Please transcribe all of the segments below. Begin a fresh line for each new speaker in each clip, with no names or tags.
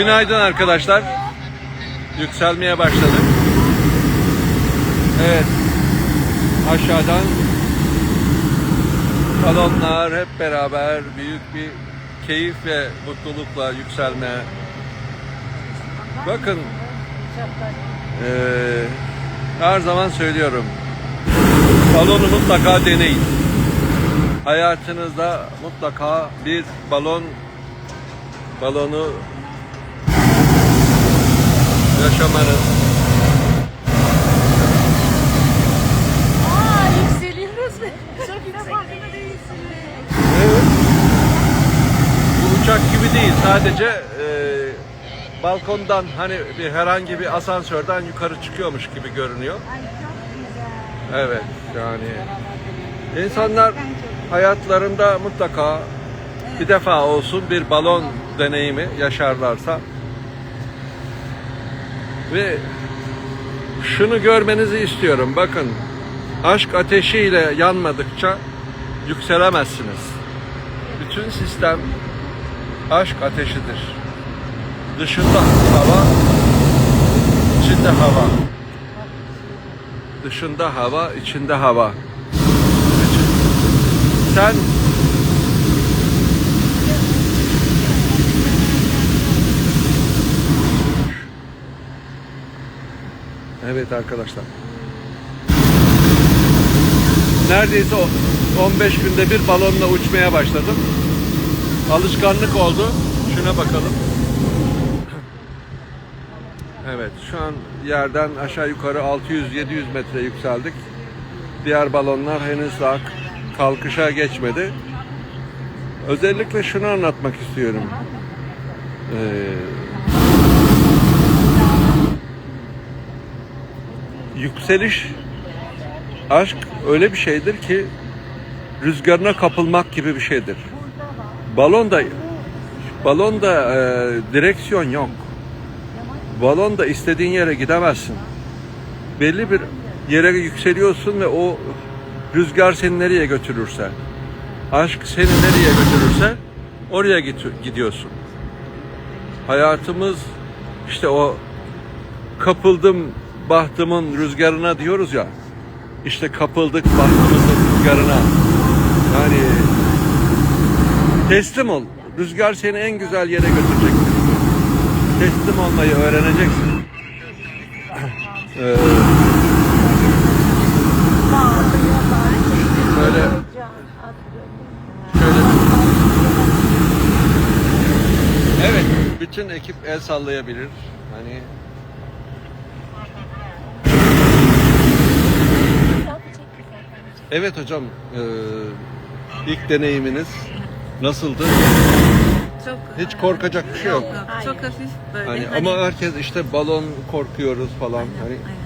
Günaydın arkadaşlar. Yükselmeye başladık. Evet. Aşağıdan balonlar hep beraber büyük bir keyif ve mutlulukla yükselme. Bakın eee, her zaman söylüyorum. Balonu mutlaka deneyin. Hayatınızda mutlaka bir balon balonu yaşamanız
Aa yükseliyoruz. Çok yüksek.
Evet. Bu uçak gibi değil. Sadece e, balkondan hani bir herhangi bir asansörden yukarı çıkıyormuş gibi görünüyor. Evet yani insanlar hayatlarında mutlaka bir defa olsun bir balon deneyimi yaşarlarsa ve şunu görmenizi istiyorum. Bakın aşk ateşiyle yanmadıkça yükselemezsiniz. Bütün sistem aşk ateşidir. Dışında hava, içinde hava. Dışında hava, içinde hava. Sen Evet arkadaşlar. Neredeyse o- 15 günde bir balonla uçmaya başladım. Alışkanlık oldu. Şuna bakalım. Evet, şu an yerden aşağı yukarı 600-700 metre yükseldik. Diğer balonlar henüz daha kalkışa geçmedi. Özellikle şunu anlatmak istiyorum. Ee, yükseliş, aşk öyle bir şeydir ki rüzgarına kapılmak gibi bir şeydir. Balonda balonda e, direksiyon yok. Balonda istediğin yere gidemezsin. Belli bir yere yükseliyorsun ve o rüzgar seni nereye götürürse, aşk seni nereye götürürse oraya gidiyorsun. Hayatımız işte o kapıldım bahtımın rüzgarına diyoruz ya. İşte kapıldık bahtımızın rüzgarına. Yani teslim ol. Rüzgar seni en güzel yere götürecektir. Teslim olmayı öğreneceksin. Ee, şöyle Evet, bütün ekip el sallayabilir. Hani Evet hocam, eee, ilk deneyiminiz nasıldı?
Çok
Hiç korkacak bir şey yok.
yok, çok hafif böyle.
Hani ama herkes işte balon korkuyoruz falan. Hani
Aynen.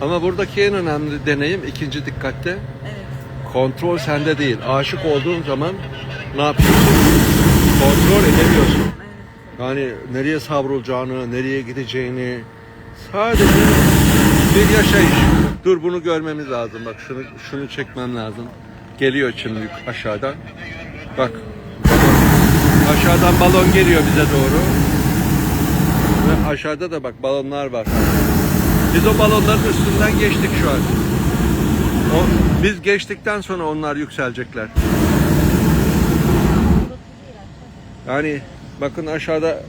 ama buradaki en önemli deneyim ikinci dikkatte
Evet.
kontrol sende değil. Aşık olduğun zaman ne yapıyorsun? Kontrol edemiyorsun. Yani nereye savrulacağını, nereye gideceğini sadece bir yaşayış. Dur bunu görmemiz lazım. Bak şunu şunu çekmem lazım. Geliyor şimdi aşağıdan. Bak. Aşağıdan balon geliyor bize doğru. Ve aşağıda da bak balonlar var. Biz o balonların üstünden geçtik şu an. O, biz geçtikten sonra onlar yükselecekler. Yani bakın aşağıda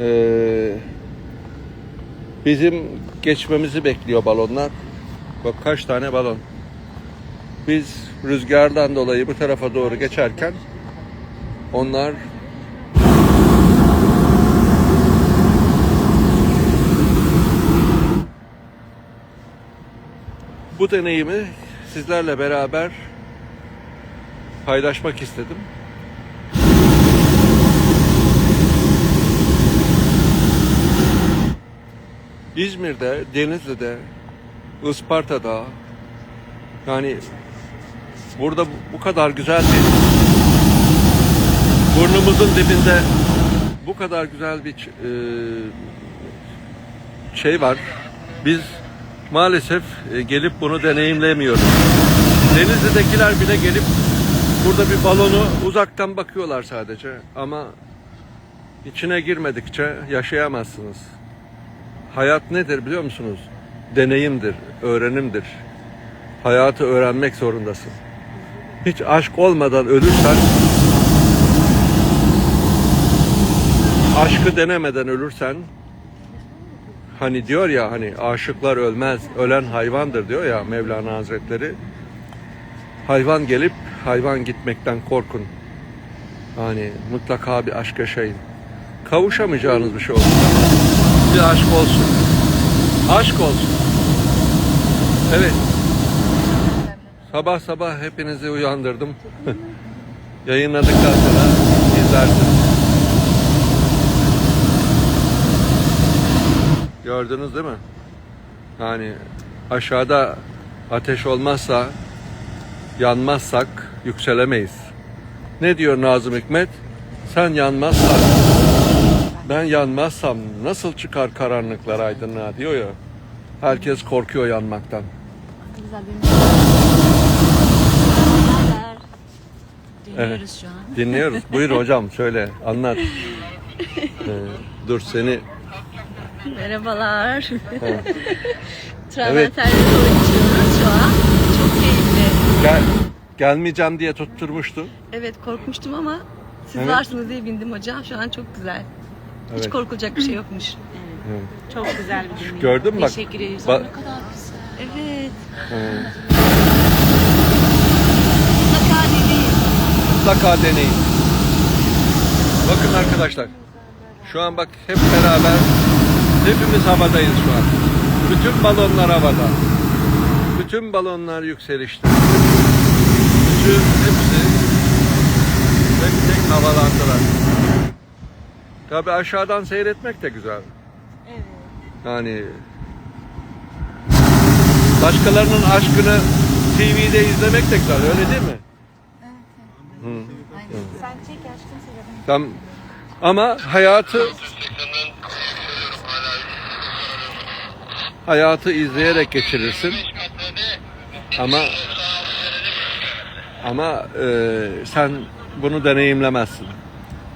eee, bizim geçmemizi bekliyor balonlar. Bak kaç tane balon. Biz rüzgardan dolayı bu tarafa doğru geçerken onlar bu deneyimi sizlerle beraber paylaşmak istedim. İzmir'de, Denizli'de, Isparta'da yani burada bu- kadar güzel bir burnumuzun dibinde bu kadar güzel bir e, şey var. Biz maalesef e, gelip bunu deneyimlemiyoruz. Denizli'dekiler bile gelip burada bir balonu uzaktan bakıyorlar sadece ama İçine girmedikçe yaşayamazsınız. Hayat nedir biliyor musunuz? Deneyimdir, öğrenimdir. Hayatı öğrenmek zorundasın. Hiç aşk olmadan ölürsen aşkı denemeden ölürsen hani diyor ya hani aşıklar ölmez, ölen hayvandır diyor ya Mevlana Hazretleri. Hayvan gelip hayvan gitmekten korkun. Yani mutlaka bir aşk yaşayın. Kavuşamayacağınız bir şey olsun. Bir aşk olsun. Aşk olsun. Evet. Sabah sabah hepinizi uyandırdım. Yayınladıktan sonra izlersiniz. Gördünüz değil mi? Yani aşağıda ateş olmazsa, yanmazsak yükselemeyiz. Ne diyor Nazım Hikmet? Sen yanmazsan, ben yanmazsam nasıl çıkar karanlıklar aydınlığa diyor ya. Herkes korkuyor yanmaktan.
Güzel bir.
Dinliyoruz şu an.
Dinliyoruz. Buyur hocam söyle, anlat. Ee, dur seni
Merhabalar.
Evet.
Dolaşıyoruz şu an. Çok keyifli.
gel, gelmeyeceğim diye tutturmuştu.
Evet korkmuştum ama siz
Evet.
varsınız diye bindim hocam. Şu an çok güzel. Hiç
Evet.
korkulacak bir şey yokmuş.
Çok güzel bir dünya.
Gördün mü bak?
Teşekkür ederiz.
Ba-
Ne kadar güzel.
Evet.
Ee,
Mutlaka deneyin.
mutlaka deneyin. Bakın arkadaşlar. Şu an bak hep beraber hepimiz havadayız şu an. Bütün balonlar havada. Bütün balonlar yükselişte. Bütün hepsi tek tek havalandılar. Tabi aşağıdan seyretmek de güzel.
Evet.
Yani başkalarının aşkını TV'de izlemek de güzel öyle değil mi? Hı.
Sen çek severim.
Tam ama hayatı hayatı izleyerek geçirirsin. Ama ama e, sen bunu deneyimlemezsin.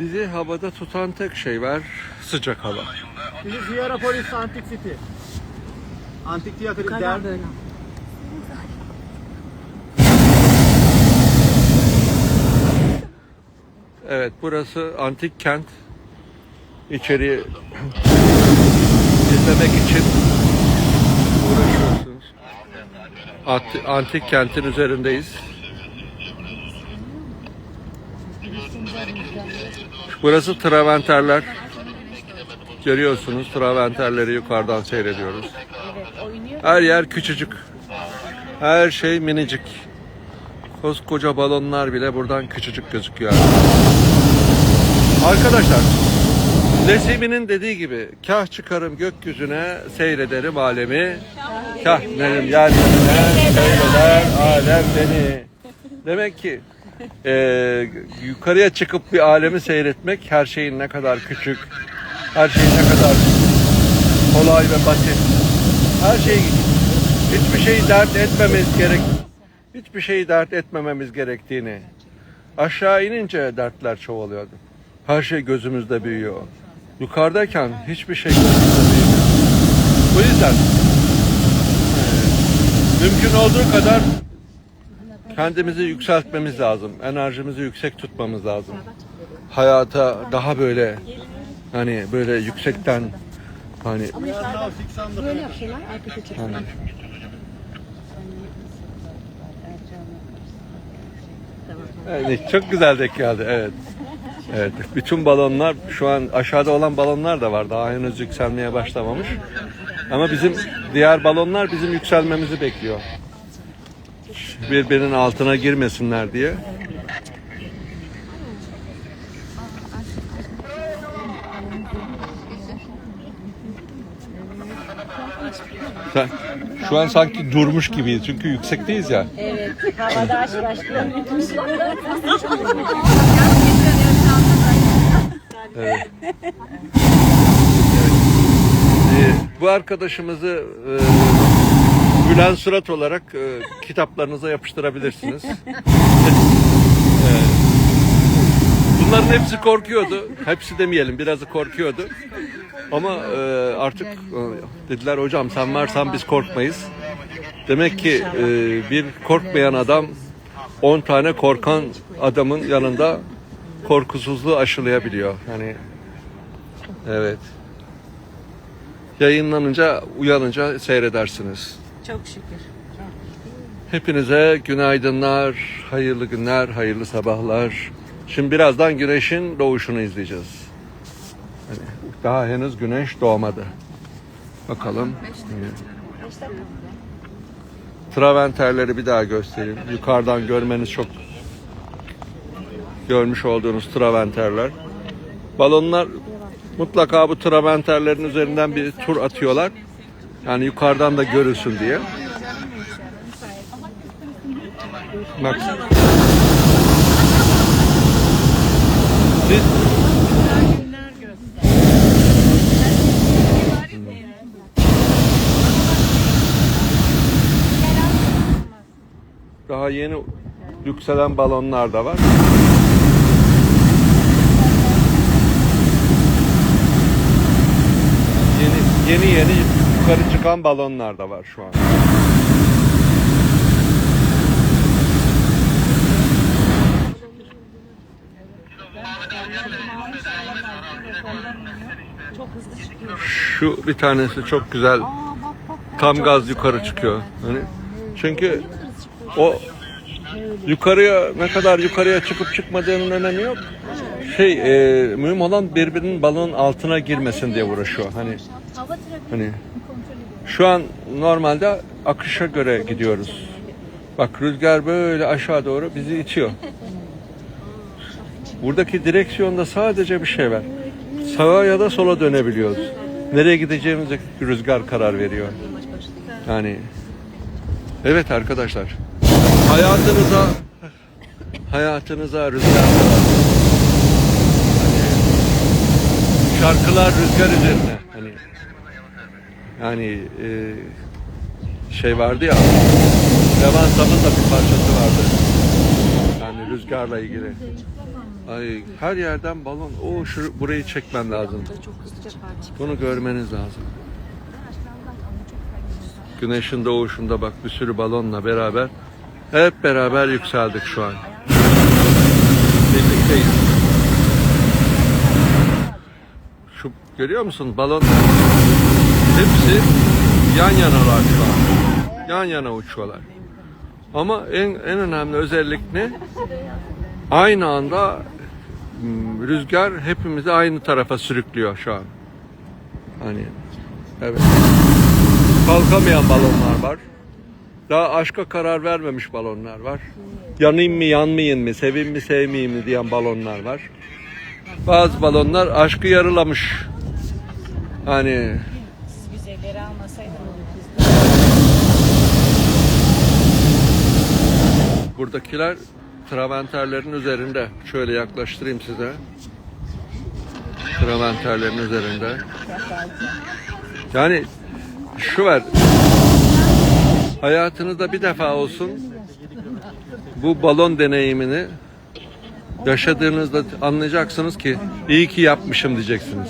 bizi havada tutan tek şey var sıcak hava.
This is Hierapolis Antique City. Antik tiyatro
Kadar
der.
Evet burası antik kent. İçeri izlemek için uğraşıyorsunuz. Anti- Antik kentin üzerindeyiz. Burası Traventerler. Görüyorsunuz Traventerleri yukarıdan seyrediyoruz. Her yer küçücük. Her şey minicik. Koskoca balonlar bile buradan küçücük gözüküyor. Arkadaşlar, Nesimi'nin dediği gibi kah çıkarım gökyüzüne seyrederim alemi, kah inerim yeryüzüne seyreder alem beni. Demek ki e, yukarıya çıkıp bir alemi seyretmek her şeyin ne kadar küçük, her şeyin ne kadar kolay ve basit. Her şey hiçbir şeyi dert etmemiz gerek hiçbir şeyi dert etmememiz gerektiğini aşağı inince dertler çoğalıyordu. Her şey gözümüzde büyüyor. Yukarıdayken hiçbir şey gözümüzde büyümüyor. Bu yüzden e, mümkün olduğu kadar kendimizi yükseltmemiz lazım. Enerjimizi yüksek tutmamız lazım. Hayata daha böyle Hani böyle yüksekten hani
Böyle çekiyor.
hani Yani çok güzel denk geldi evet. Evet. Bütün balonlar şu an aşağıda olan balonlar da var. Daha henüz yükselmeye başlamamış. Ama bizim diğer balonlar bizim yükselmemizi bekliyor. Birbirinin altına girmesinler diye. Şu an sanki durmuş gibiyiz çünkü yüksekteyiz ya.
Evet. Havada aç başlıyor.
Bu arkadaşımızı e, gülen surat olarak e, kitaplarınıza yapıştırabilirsiniz. Evet. Bunların hepsi korkuyordu. Hepsi demeyelim, birazı korkuyordu. Ama e, artık e, dediler hocam sen varsan biz korkmayız. Demek ki e, bir korkmayan adam 10 tane korkan adamın yanında korkusuzluğu aşılayabiliyor. Hani evet. Yayınlanınca, uyanınca seyredersiniz.
Çok şükür.
Hepinize günaydınlar, hayırlı günler, hayırlı sabahlar. Şimdi birazdan güneşin doğuşunu izleyeceğiz. Hani daha henüz güneş doğmadı. Bakalım. Traventerleri bir daha göstereyim. Yukarıdan görmeniz çok görmüş olduğunuz traventerler. Balonlar mutlaka bu traventerlerin üzerinden bir tur atıyorlar. Yani yukarıdan da görülsün diye. Bak. Siz daha yeni yükselen balonlar da var. Yeni yeni yukarı çıkan balonlar da var şu an. Şu bir tanesi çok güzel. Tam gaz yukarı çıkıyor. Hani çünkü o yukarıya ne kadar yukarıya çıkıp çıkmadığının önemi yok. Şey e, mühim olan birbirinin balonun altına girmesin diye uğraşıyor. Hani hani şu an normalde akışa göre gidiyoruz. Bak rüzgar böyle aşağı doğru bizi itiyor. Buradaki direksiyonda sadece bir şey var. Sağa ya da sola dönebiliyoruz. Nereye gideceğimize rüzgar karar veriyor. Yani evet arkadaşlar. Hayatınıza hayatınıza rüzgar Hani şarkılar rüzgar üzerine. Yani e, şey vardı ya Levan Sam'ın da bir parçası vardı. Yani rüzgarla ilgili. Ay her yerden balon. O şu burayı çekmem lazım. Bunu görmeniz lazım. Güneşin doğuşunda bak bir sürü balonla beraber hep beraber yükseldik şu an. Birlikteyiz. Şu görüyor musun balon hepsi yan yanalar şu an. Yan yana uçuyorlar. Ama en en önemli özellik ne? Aynı anda m, rüzgar hepimizi aynı tarafa sürüklüyor şu an. Hani evet. Kalkamayan balonlar var. Daha aşka karar vermemiş balonlar var. Yanayım mı yanmayayım mı, seveyim mi sevmeyeyim mi diyen balonlar var. Bazı balonlar aşkı yarılamış. Hani Buradakiler traventerlerin üzerinde. Şöyle yaklaştırayım size. Traventerlerin üzerinde. Yani şu var. Hayatınızda bir defa olsun bu balon deneyimini yaşadığınızda anlayacaksınız ki iyi ki yapmışım diyeceksiniz.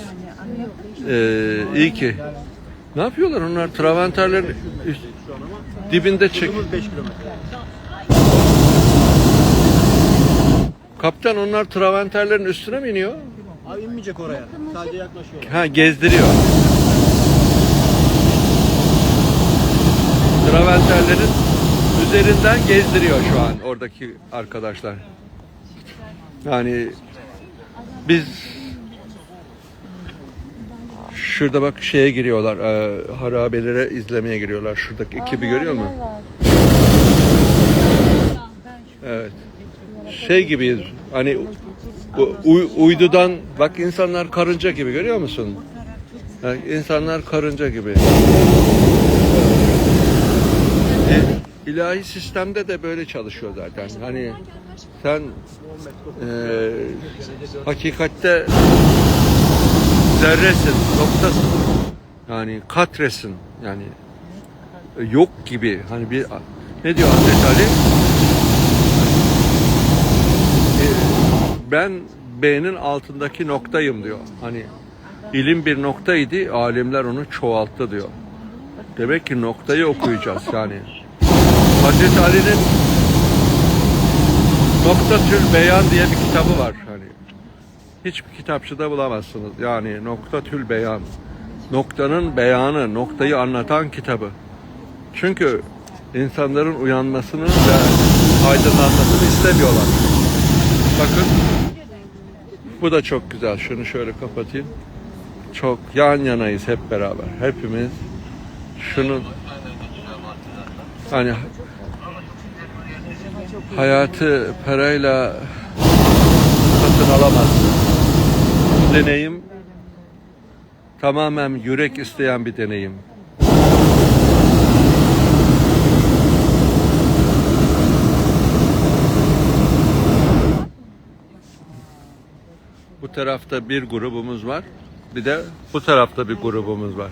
Ee, iyi ki. Ne yapıyorlar onlar? Traventerlerin dibinde çek. Kaptan onlar traventerlerin üstüne mi iniyor?
Abi inmeyecek oraya. Sadece yaklaşıyor.
Ha gezdiriyor. Travertenlerin üzerinden gezdiriyor şu an oradaki arkadaşlar. Yani biz şurada bak şeye giriyorlar, e, harabelere izlemeye giriyorlar. Şuradaki ekibi görüyor musun? Evet. Şey gibiyiz. Hani uy- uydudan bak insanlar karınca gibi görüyor musun? Yani insanlar karınca gibi. E, ilahi sistemde de böyle çalışıyor zaten. Hani sen e, hakikatte zerresin, noktasın. Yani katresin. Yani e, yok gibi. Hani bir ne diyor Hazreti Ali? E, ben B'nin altındaki noktayım diyor. Hani ilim bir noktaydı, alimler onu çoğalttı diyor. Demek ki noktayı okuyacağız yani. Hazreti Ali'nin Noktatül Beyan diye bir kitabı var. Hani hiçbir kitapçıda bulamazsınız. Yani Noktatül Beyan. Noktanın beyanı, noktayı anlatan kitabı. Çünkü insanların uyanmasını ve aydınlanmasını istemiyorlar. Bakın. Bu da çok güzel. Şunu şöyle kapatayım. Çok yan yanayız hep beraber. Hepimiz şunun hani hayatı parayla satın alamazsın. Deneyim tamamen yürek isteyen bir deneyim. Bu tarafta bir grubumuz var. Bir de bu tarafta bir grubumuz var.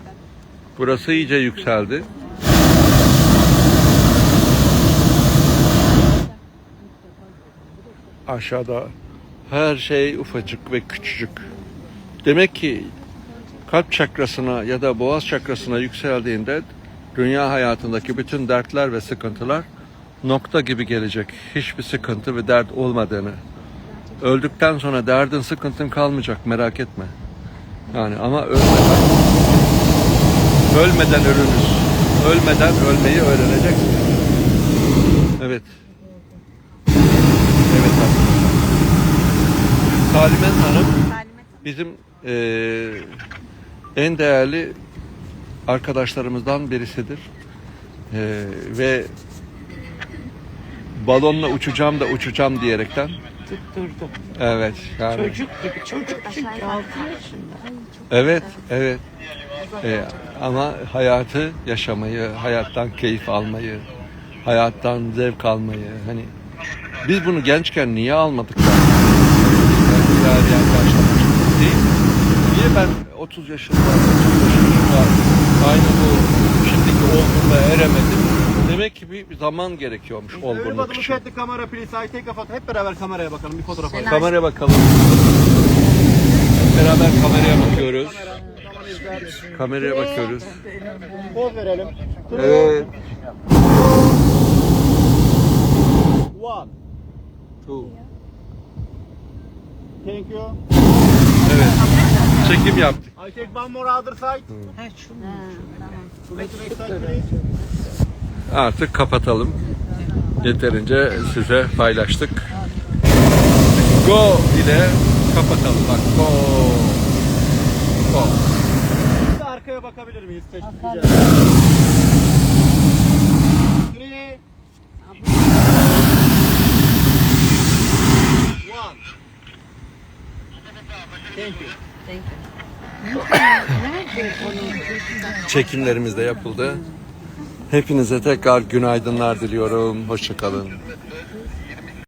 Burası iyice yükseldi. Aşağıda her şey ufacık ve küçücük. Demek ki kalp çakrasına ya da boğaz çakrasına yükseldiğinde dünya hayatındaki bütün dertler ve sıkıntılar nokta gibi gelecek. Hiçbir sıkıntı ve dert olmadığını. Öldükten sonra derdin sıkıntın kalmayacak merak etme. Yani ama ölmeden ölmeden ölürüz. Ölmeden ölmeyi öğreneceksin. Evet. Evet arkadaşlar. Salimen Hanım bizim eee, en değerli arkadaşlarımızdan birisidir. Eee, ve balonla uçacağım da uçacağım diyerekten
Tutturdu.
Evet yani
Çocuk gibi. Çocuk çünkü 6 yaşında.
evet evet Ee, ama hayatı yaşamayı, hayattan keyif almayı, hayattan zevk almayı hani biz bunu gençken niye almadık da? Yani değil mi? Niye ben 30 yaşında, 35 yaşında aynı bu şimdiki olgunluğa eremedim? Demek ki bir zaman gerekiyormuş olgunluk için.
the camera please. I take a photo. Hep beraber kameraya bakalım. Bir fotoğraf alalım.
Kameraya bakalım. Hep Beraber kameraya bakıyoruz. Kameraya bakıyoruz.
Poz verelim.
Evet.
One. Thank you.
Evet. Çekim yaptık.
I take one more other side.
Ha şu mu?
Artık kapatalım. Yeterince size paylaştık. Go ile kapatalım. Bak go. Go.
Arkaya bakabilir miyiz? Teşekkür ederim.
Çekimlerimiz de yapıldı. Hepinize tekrar günaydınlar diliyorum. Hoşçakalın.